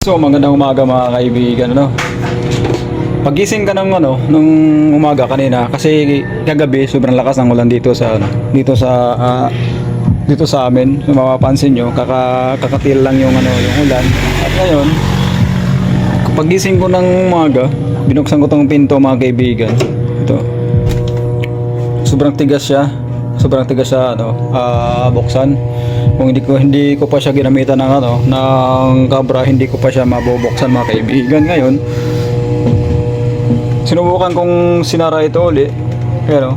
So, magandang umaga mga kaibigan, ano? Pagising ka ng ano, nung umaga kanina kasi kagabi sobrang lakas ng ulan dito sa ano, dito sa ah, dito sa amin. Kung mapapansin nyo, kaka, kakatil lang yung ano, yung ulan. At ngayon, pagising ko ng umaga, binuksan ko tong pinto mga kaibigan. Ito. Sobrang tigas siya. Sobrang tigas siya ano, ah, buksan. Kung hindi ko hindi ko pa siya ginamitan ng ano, ng kabra, hindi ko pa siya mabubuksan mga kaibigan. Ngayon, sinubukan kong sinara ito uli. Pero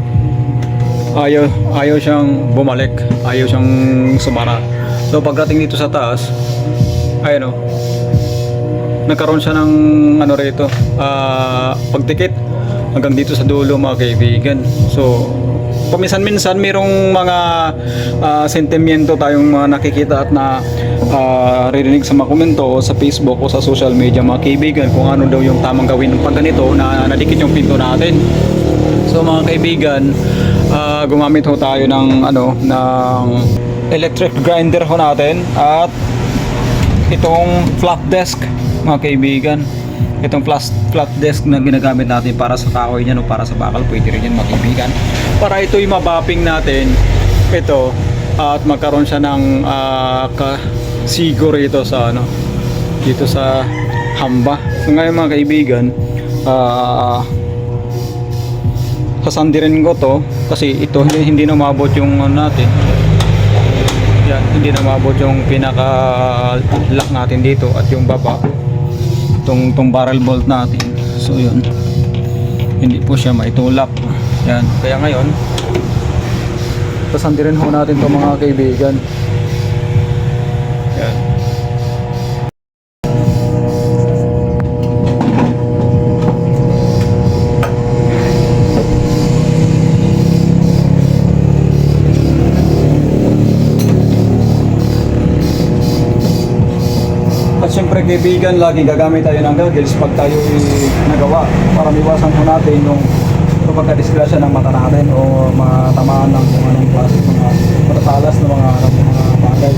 ayaw ayaw siyang bumalik, ayaw siyang sumara. So pagdating dito sa taas, ayun oh, nagkaroon siya ng ano rito, ah, pagtikit hanggang dito sa dulo mga kaibigan. So, paminsan-minsan mayroong mga ah, sentimiento tayong mga nakikita at na ah, ririnig sa mga komento o sa Facebook o sa social media mga kaibigan kung ano daw yung tamang gawin pag ganito na nadikit yung pinto natin. So mga kaibigan, ah, gumamit ho tayo ng ano ng electric grinder ho natin at itong flat desk mga kaibigan itong flat, flat desk na ginagamit natin para sa kahoy niyan o para sa bakal pwede rin yan mga kaibigan para ito'y mabapping natin ito at magkaroon siya ng uh, kasigo rito sa ano dito sa hamba. So ngayon mga kaibigan ah sasandirin ko to kasi ito hindi, hindi na umabot yung ano natin. Yan, hindi na mabot yung pinaka lock natin dito at yung baba itong, itong barrel bolt natin. So yun. Hindi po siya maitulak. Yan, kaya ngayon pasandirin ho natin to mga kaibigan. Yan kaibigan, lagi gagamit tayo ng goggles pag tayo nagawa para miwasan po natin yung pagkadisgrasya ng mata natin o matamaan ng kung anong klase mga matatalas na mga, mga bagay.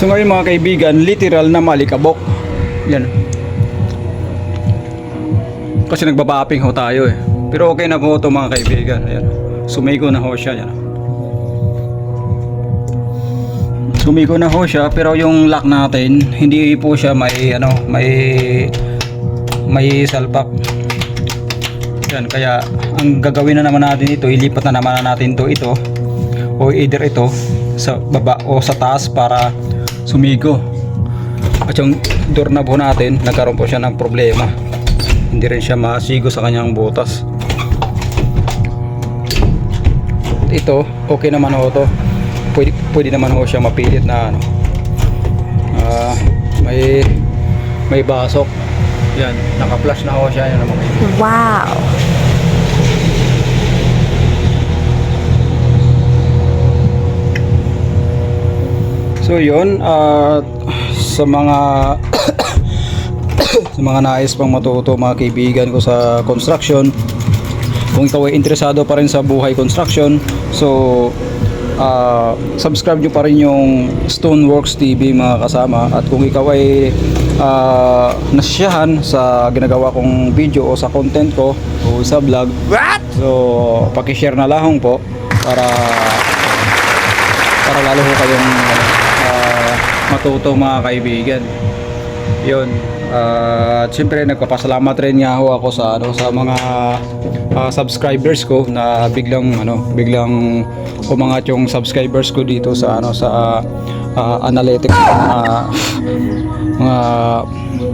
So ngayon mga kaibigan, literal na malikabok. Yan. Kasi nagbabapping ho tayo eh. Pero okay na po ito mga kaibigan. Ayan. Sumigo na ho siya. Yan. Sumiko na ho siya pero yung lock natin hindi po siya may ano may may salpak. Yan kaya ang gagawin na naman natin ito ilipat na naman natin to ito o either ito sa baba o sa taas para sumigo. At yung doorknob natin nagkaroon po siya ng problema. Hindi rin siya masigo sa kanyang butas. Ito okay naman ho to pwede, pwede naman ho siya mapilit na ano ah, may may basok yan naka-flash na ho siya yan naman Wow. So yun at sa mga sa mga nais pang matuto mga kaibigan ko sa construction kung ikaw ay interesado pa rin sa buhay construction so ah, subscribe nyo pa rin yung Stoneworks TV mga kasama. At kung ikaw ay ah, nasisiyahan sa ginagawa kong video o sa content ko o sa vlog so pakishare na lang po para para lalo ho kayong matuto mga kaibigan. Yun Ah, at siyempre nagpapasalamat rin nga ho ako sa ano sa mga ah, subscribers ko na biglang ano biglang umangat yung subscribers ko dito sa ano sa ah, analytics ng mga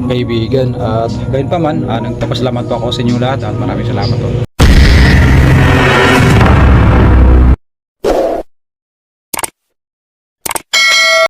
kaibigan. At gayon pa man ah, nagpapasalamat po ako sa inyo lahat at maraming salamat po